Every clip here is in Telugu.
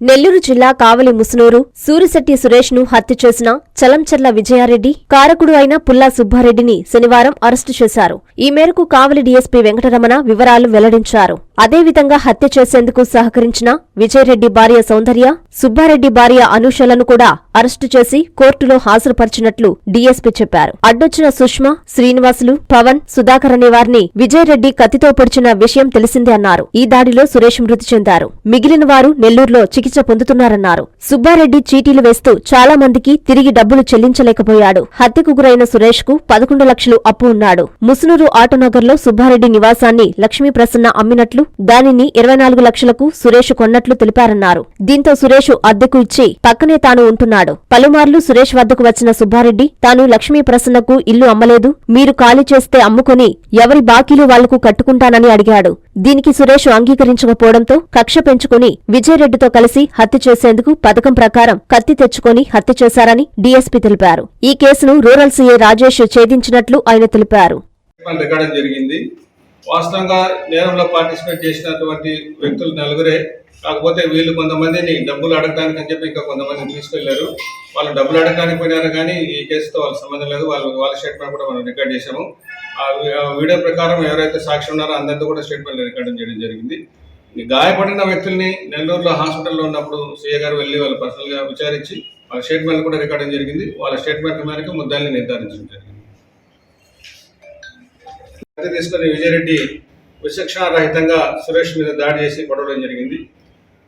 నెల్లూరు జిల్లా కావలి ముసునూరు సూరిశెట్టి సురేష్ను హత్య చేసిన చలంచర్ల విజయారెడ్డి కారకుడు అయిన పుల్లా సుబ్బారెడ్డిని శనివారం అరెస్టు చేశారు. ఈ మేరకు కావలి డీఎస్పీ వెంకటరమణ వివరాలు వెల్లడించారు. అదేవిధంగా హత్య చేసేందుకు సహకరించిన విజయరెడ్డి భార్య సౌందర్య సుబ్బారెడ్డి భార్య అనూషలను కూడా అరెస్టు చేసి కోర్టులో హాజరుపరిచినట్లు డీఎస్పీ చెప్పారు. అడ్డొచ్చిన సుష్మా శ్రీనివాసులు పవన్ సుధాకర్ అనే వారిని విజయరెడ్డి కత్తితో పొడిచిన విషయం తెలిసిందే అన్నారు. ఈ దాడిలో సురేష్ మృతి చెందారు. మిగిలిన వారు నెల్లూరులో చికిత్స పొందుతున్నారన్నారు. సుబ్బారెడ్డి చీటీలు వేస్తూ చాలా మందికి తిరిగి డబ్బులు చెల్లించలేకపోయాడు. హత్యకు గురైన సురేష్కు పదకొండు లక్షలు అప్పు ఉన్నాడు. ముసునూరు ఆటోనగర్లో సుబ్బారెడ్డి నివాసాన్ని లక్ష్మీ ప్రసన్న అమ్మినట్లు దానిని ఇరవై నాలుగు లక్షలకు సురేష్ కొన్నట్లు తెలిపారన్నారు. దీంతో సురేష్ అద్దెకు ఇచ్చి పక్కనే తాను ఉంటున్నాడు. పలుమార్లు సురేష్ వద్దకు వచ్చిన సుబ్బారెడ్డి తాను లక్ష్మీ ప్రసన్నకు ఇల్లు అమ్మలేదు. మీరు ఖాళీ చేస్తే అమ్ముకుని ఎవరి బాకీలు వాళ్ళకు కట్టుకుంటానని అడిగాడు. దీనికి సురేష్ అంగీకరించకపోవడంతో కక్ష పెంచుకుని విజయరెడ్డితో కలిసి హత్య చేసేందుకు పథకం ప్రకారం కత్తి తెచ్చుకొని హత్య చేశారని డీఎస్పీ తెలిపారు. ఈ కేసును రూరల్ సీఏ రాజేష్ ఛేదించినట్లు ఆయన తెలిపారు. రికార్డింగ్ జరిగింది. వాస్తవంగా నేరంలో పార్టిసిపేట్ చేసినటువంటి వ్యక్తులు నలుగురే. కాకపోతే వీళ్ళు కొంతమందిని డబ్బులు అడగడానికి అని చెప్పి ఇంకా కొంతమందిని తీసుకెళ్ళారు. వాళ్ళు డబ్బులు అడగడానికి పోయినారు కానీ ఈ కేసుతో వాళ్ళకి సంబంధం లేదు. వాళ్ళు వాళ్ళ స్టేట్మెంట్ కూడా మనం రికార్డ్ చేశాము. ఆ వీడియో ప్రకారం ఎవరైతే సాక్షి ఉన్నారో అందరితో కూడా స్టేట్మెంట్ రికార్డ్ చేయడం జరిగింది. గాయపడిన వ్యక్తుల్ని నెల్లూరులో హాస్పిటల్లో ఉన్నప్పుడు సీఏ గారు వెళ్ళి వాళ్ళు పర్సనల్గా విచారించి వాళ్ళ స్టేట్మెంట్ కూడా రికార్డింగ్ జరిగింది. వాళ్ళ స్టేట్మెంట్ మేరకు ముద్దాన్ని నిర్ధారించడం జరిగింది. తీసుకుని విజయరెడ్డి విచక్షణారహితంగా సురేష్ మీద దాడి చేసి పడవడం జరిగింది.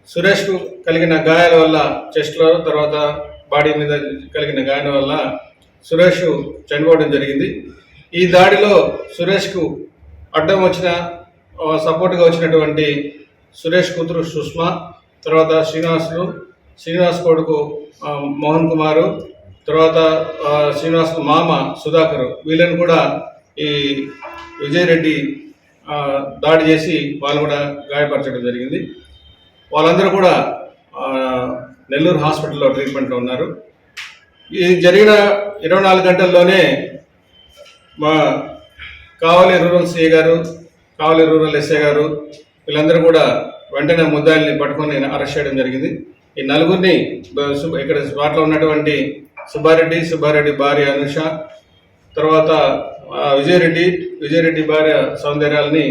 సురేష్కు కలిగిన గాయాల వల్ల చెస్ట్లో తర్వాత బాడీ మీద కలిగిన గాయాల వల్ల సురేష్ చనిపోవడం జరిగింది. ఈ దాడిలో సురేష్కు అడ్డం వచ్చిన సపోర్ట్గా వచ్చినటువంటి సురేష్ కూతురు సుష్మా తర్వాత శ్రీనివాసులు శ్రీనివాస్ కొడుకు మోహన్ కుమారు తర్వాత శ్రీనివాస్ మామ సుధాకర్ వీళ్ళని కూడా ఈ విజయరెడ్డి దాడి చేసి వాళ్ళు కూడా గాయపరచడం జరిగింది. వాళ్ళందరూ కూడా నెల్లూరు హాస్పిటల్లో ట్రీట్మెంట్లో ఉన్నారు. ఇది జరిగిన ఇరవై నాలుగు గంటల్లోనే మా కావలి రూరల్ సిఏ గారు కావలి రూరల్ ఎస్ఐ గారు వీళ్ళందరూ కూడా వెంటనే ముద్దాయిల్ని పట్టుకొని అరెస్ట్ చేయడం జరిగింది. ఈ నలుగురిని ఇక్కడ స్పాట్లో ఉన్నటువంటి సుబ్బారెడ్డి సుబ్బారెడ్డి భార్య అనుష తర్వాత విజయరెడ్డి విజయరెడ్డి భార్య సౌందర్యాలని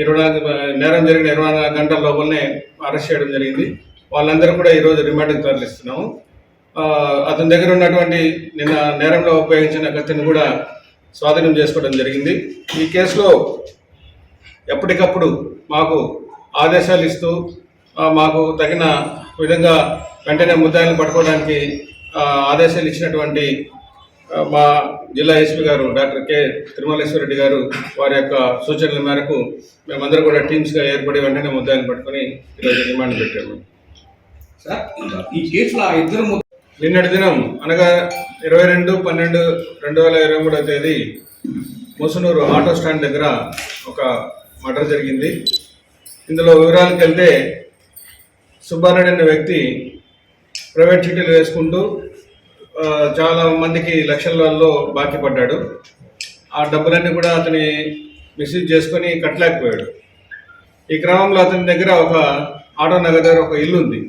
ఇరవై నాలుగు నేరం జరిగిన ఇరవై నాలుగు గంటల లోపలనే అరెస్ట్ చేయడం జరిగింది. వాళ్ళందరూ కూడా ఈరోజు రిమాండ్కి తరలిస్తున్నాము. అతని దగ్గర ఉన్నటువంటి నిన్న నేరంలో ఉపయోగించిన కత్తిని కూడా స్వాధీనం చేసుకోవడం జరిగింది. ఈ కేసులో ఎప్పటికప్పుడు మాకు ఆదేశాలు ఇస్తూ మాకు తగిన విధంగా వెంటనే ముద్దాయిలను పట్టుకోవడానికి ఆదేశాలు ఇచ్చినటువంటి మా జిల్లా ఎస్పీ గారు డాక్టర్ కె. తిరుమలేశ్వరరెడ్డి గారు వారి యొక్క సూచనల మేరకు మేమందరం కూడా టీమ్స్గా ఏర్పడి వెంటనే ముద్దాయిలను పట్టుకొని ఈరోజు రిమాండ్ పెట్టాము. సార్ ఈ కేసులో ఆ ఇద్దరు నిన్నటి దినం అనగా ఇరవై రెండు పన్నెండు రెండు వేల ఇరవై మూడో తేదీ ముసునూరు ఆటో స్టాండ్ దగ్గర ఒక మర్డర్ జరిగింది. ఇందులో వివరాలకు వెళ్తే సుబ్బారెడ్డి అనే వ్యక్తి ప్రైవేట్ చీటీలు వేసుకుంటూ చాలా మందికి లక్షలలో బాకీ పడ్డాడు. ఆ డబ్బులన్నీ కూడా అతని మిస్యూజ్ చేసుకొని కట్టలేకపోయాడు. ఈ క్రమంలో అతని దగ్గర ఒక ఆటో నగర్ దగ్గర ఒక ఇల్లు ఉంది.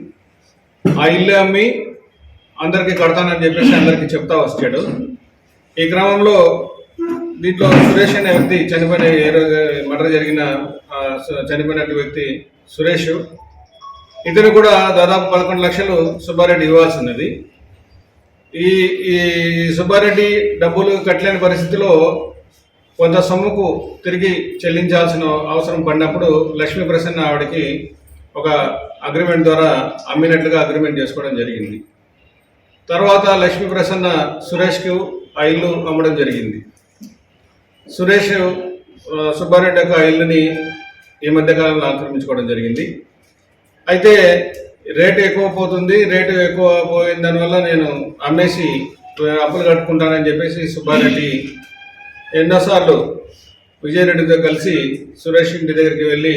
ఆ ఇల్లు అమ్మి అందరికీ కడతానని చెప్పేసి అందరికీ చెప్తా వచ్చాడు. ఈ క్రమంలో దీంట్లో సురేష్ అనే వ్యక్తి చనిపోయిన ఏ రోజు మర్డర్ జరిగిన చనిపోయినట్టు వ్యక్తి సురేష్. ఇతను కూడా దాదాపు పదకొండు లక్షలు సుబ్బారెడ్డి ఇవ్వాల్సి ఉన్నది. ఈ ఈ సుబ్బారెడ్డి డబ్బులు కట్టలేని పరిస్థితిలో కొంత సొమ్ముకు తిరిగి చెల్లించాల్సిన అవసరం పడినప్పుడు లక్ష్మీ ప్రసన్న ఆవిడకి ఒక అగ్రిమెంట్ ద్వారా అమ్మినట్లుగా అగ్రిమెంట్ చేసుకోవడం జరిగింది. తర్వాత లక్ష్మీ ప్రసన్న సురేష్కు ఆ ఇల్లు అమ్మడం జరిగింది. సురేష్ సుబ్బారెడ్డి యొక్క ఇల్లుని ఈ మధ్యకాలంలో ఆక్రమించుకోవడం జరిగింది. అయితే రేటు ఎక్కువ పోతుంది రేటు ఎక్కువ పోయిన దానివల్ల నేను అమ్మేసి అప్పులు కట్టుకుంటానని చెప్పేసి సుబ్బారెడ్డి ఎన్నోసార్లు విజయరెడ్డితో కలిసి సురేష్ ఇంటి దగ్గరికి వెళ్ళి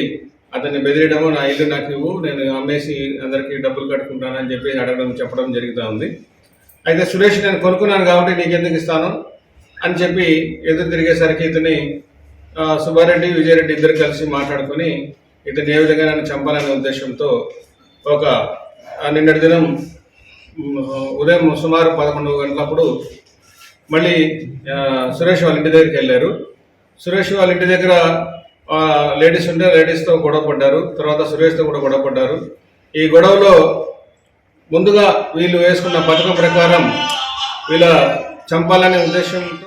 అతన్ని బెదిరియడము నా ఇల్లు నాకు ఇవ్వు నేను అమ్మేసి అందరికీ డబ్బులు కట్టుకుంటానని చెప్పి అడగడం చెప్పడం జరుగుతూ ఉంది. అయితే సురేష్ నేను కొనుక్కున్నాను కాబట్టి నీకు ఎందుకు ఇస్తాను? అని చెప్పి ఎదురు తిరిగేసరికి ఇతని సుబ్బారెడ్డి విజయరెడ్డి ఇద్దరు కలిసి మాట్లాడుకొని ఇతను ఏ విధంగా నన్ను చంపాలనే ఉద్దేశంతో ఒక నిన్నటి దినం ఉదయం సుమారు పదకొండు గంటలప్పుడు మళ్ళీ సురేష్ వాళ్ళ ఇంటి దగ్గరికి వెళ్ళారు. సురేష్ వాళ్ళ ఇంటి దగ్గర లేడీస్ ఉంటే లేడీస్తో గొడవ పడ్డారు తర్వాత సురేష్తో కూడా గొడవ పడ్డారు. ఈ గొడవలో ముందుగా వీళ్ళు వేసుకున్న పథకం ప్రకారం వీళ్ళ చంపాలనే ఉద్దేశంతో